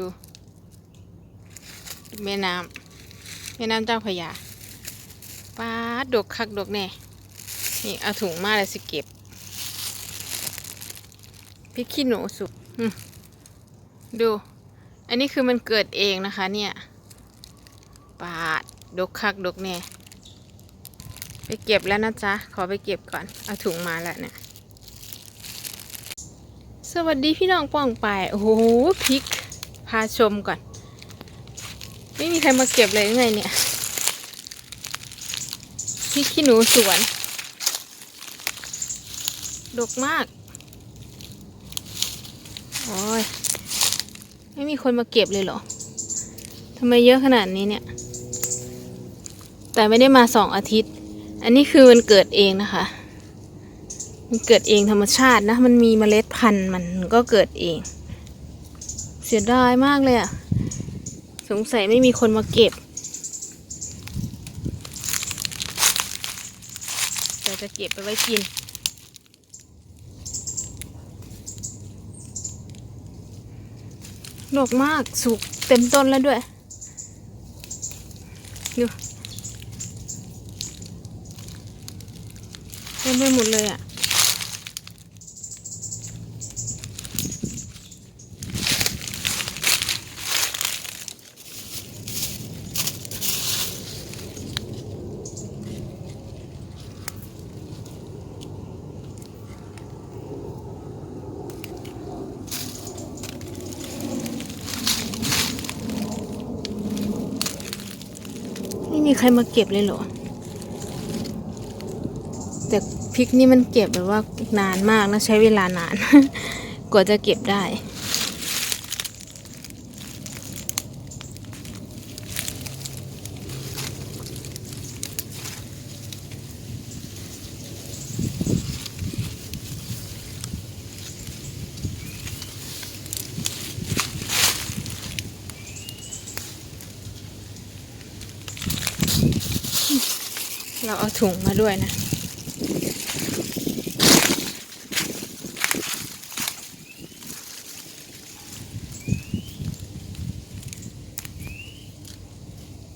ดูแม่น้ำแม่น้ำเจ้าพยาป้าดกคักดกแน่นี่เอาถุงมาแล้วสิเก็บพริกขี้หนูสุกดู อันนี้คือมันเกิดเองนะคะ เนี่ยปาดดกคักดกแน่ไปเก็บแล้วนะจ๊ะ ขอไปเก็บก่อน เอาถุงมาแล้วเนี่ย สวัสดีพี่น้องป้องไป โอ้โหพริกาชมก่อน ไม่มีใครมาเก็บเลยยังไงเนี่ยพริกขี้หนูสวน ดกมาก โอ้ย ไม่มีคนมาเก็บเลยเหรอ ทำไมเยอะขนาดนี้เนี่ย แต่ไม่ได้มาสองอาทิตย์ อันนี้คือมันเกิดเองนะคะ มันเกิดเองธรรมชาตินะ มันมีเมล็ดพันธุ์มันก็เกิดเอง เสียดายมากเลยอะสงสัยไม่มีคนมาเก็บ แต่จะเก็บไปไว้กินดกมากสุกเต็มต้นแล้วด้วย ดูเต็มไปหมดเลยอะ ใครมาเก็บเลยเหรอ แต่พริกนี่มันเก็บแบบว่านานมากนะใช้เวลานาน กว่าจะเก็บได้ เราเอาถุงมาด้วยนะ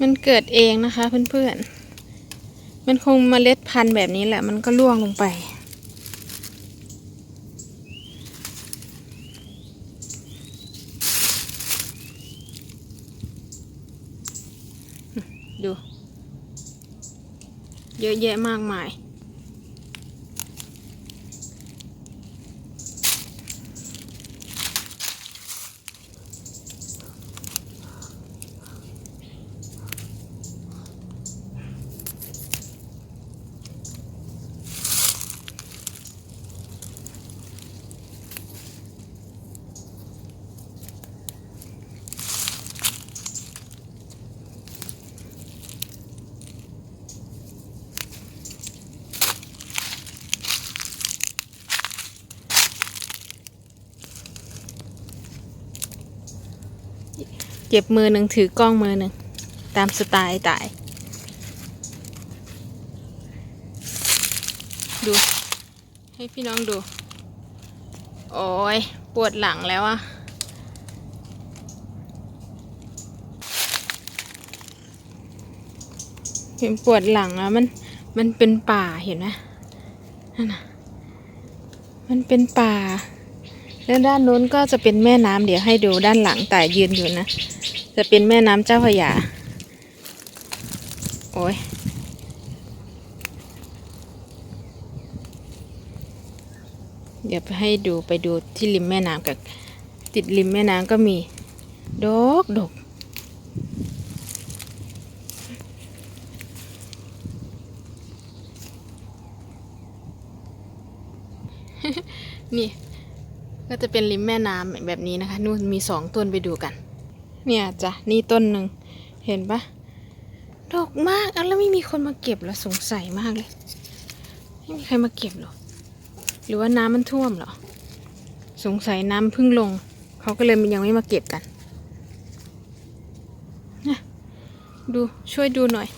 มันเกิดเองนะคะเพื่อนๆ มันคงเมล็ดพันธุ์แบบนี้แหละ มันก็ล่วงลงไป ดู เยอะแยะมากมาย เก็บมือหนึ่งถือกล้องมือหนึ่ง ตามสไตล์ตาย ดู ให้พี่น้องดู โอ้ย ปวดหลังแล้วอะเห็นปวดหลังอะมัน มันเป็นป่าเห็นไหมนั่นน่ะมันเป็นป่า แล้วด้านนู้นก็จะเป็นแม่น้ำเดี๋ยวให้ดูด้านหลังแต่ยืนอยู่นะ จะเป็นแม่น้ำเจ้าพระยา โอ้ยเดี๋ยวให้ดูไปดูที่ริมแม่น้ำกับติดริมแม่น้ำก็มี ดกดกนี่ ก็จะเป็นริมแม่น้ำแบบนี้นะคะ นู่นมีสองต้นไปดูกัน เนี่ยจ้ะนี่ต้นหนึ่งเห็นปะดอกมากอะแล้วไม่มีคนมาเก็บแล้วสงสัยมากเลยไม่มีใครมาเก็บหรอหรือว่าน้ำมันท่วมหรอสงสัยน้ำเพึ่งลง เขาก็เลยยังไม่มาเก็บกันนี่ยดูช่วยดูหน่อย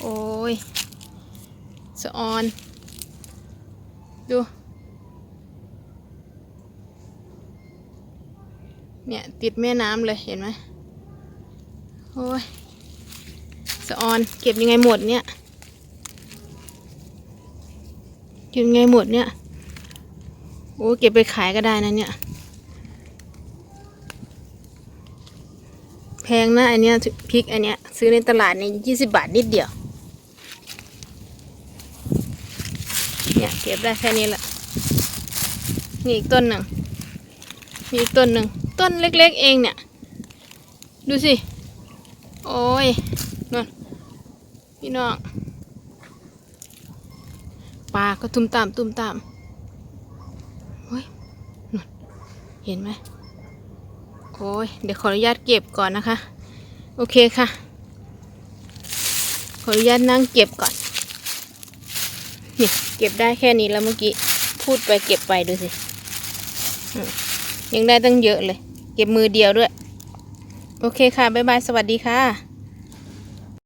โอ้ยสะออน ดู เนี่ยติดแม่น้ำเลยเห็นไหมโอ้ยสะออน เก็บยังไงหมดเนี่ยเก็บยังไงหมดเนี่ย โอ้เก็บไปขายก็ได้นะเนี่ย แพงนะอันเนี้ยพริกอันเนี้ยซื้อในตลาดนี่ยี่สิบบาทนิดเดียว เนี่ยเก็บได้แค่นี้แหละนี่อีกต้นหนึ่งมีอีกต้นหนึ่ง ต้นเล็กๆเองเนี่ย ดูสิ โอ้ยนั่นพี่น้องปลาก็ตุ้มตามตุ้มตามโอ้ยนั่นเห็นไหมโอ้ยเดี๋ยวขออนุญาตเก็บก่อนนะคะ โอเคค่ะ ขออนุญาตนั่งเก็บก่อนนี่เก็บได้แค่นี้แล้วเมื่อกี้ พูดไปเก็บไปดูสิยังได้ตั้งเยอะเลย เก็บมือเดียวด้วย โอเคค่ะ บ๊ายบาย สวัสดีค่ะ